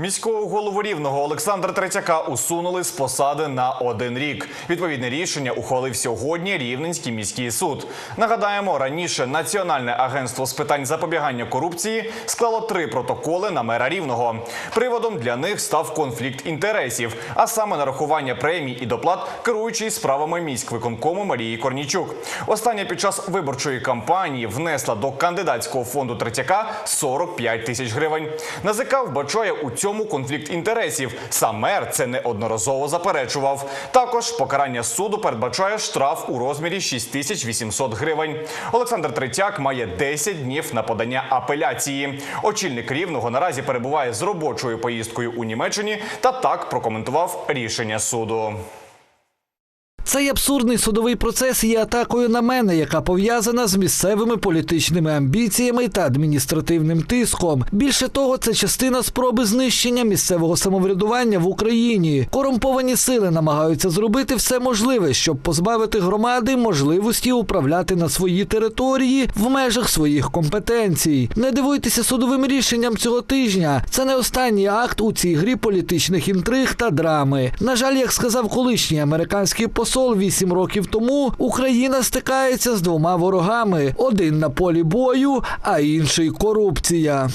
Міського голову рівного Олександра Третяка усунули з посади на один рік. Відповідне рішення ухвалив сьогодні Рівненський міський суд. Нагадаємо, раніше Національне агентство з питань запобігання корупції склало три протоколи на мера рівного. Приводом для них став конфлікт інтересів, а саме нарахування премій і доплат керуючої справами міськвиконкому Марії Корнічук. Остання під час виборчої кампанії внесла до кандидатського фонду Третяка 45 тисяч гривень. НАЗК вбачає у цьому конфлікт інтересів. Сам мер це неодноразово заперечував. Також покарання суду передбачає штраф у розмірі 6800 гривень. Олександр Третяк має 10 днів на подання апеляції. Очільник рівного наразі перебуває з робочою поїздкою у Німеччині та так прокоментував рішення суду. Цей абсурдний судовий процес є атакою на мене, яка пов'язана з місцевими політичними амбіціями та адміністративним тиском. Більше того, це частина спроби знищення місцевого самоврядування в Україні. Корумповані сили намагаються зробити все можливе, щоб позбавити громади можливості управляти на своїй території в межах своїх компетенцій. Не дивуйтеся судовим рішенням цього тижня. Це не останній акт у цій грі політичних інтриг та драми. На жаль, як сказав колишній американський посол вісім років тому, Україна стикається з двома ворогами: один на полі бою, а інший корупція.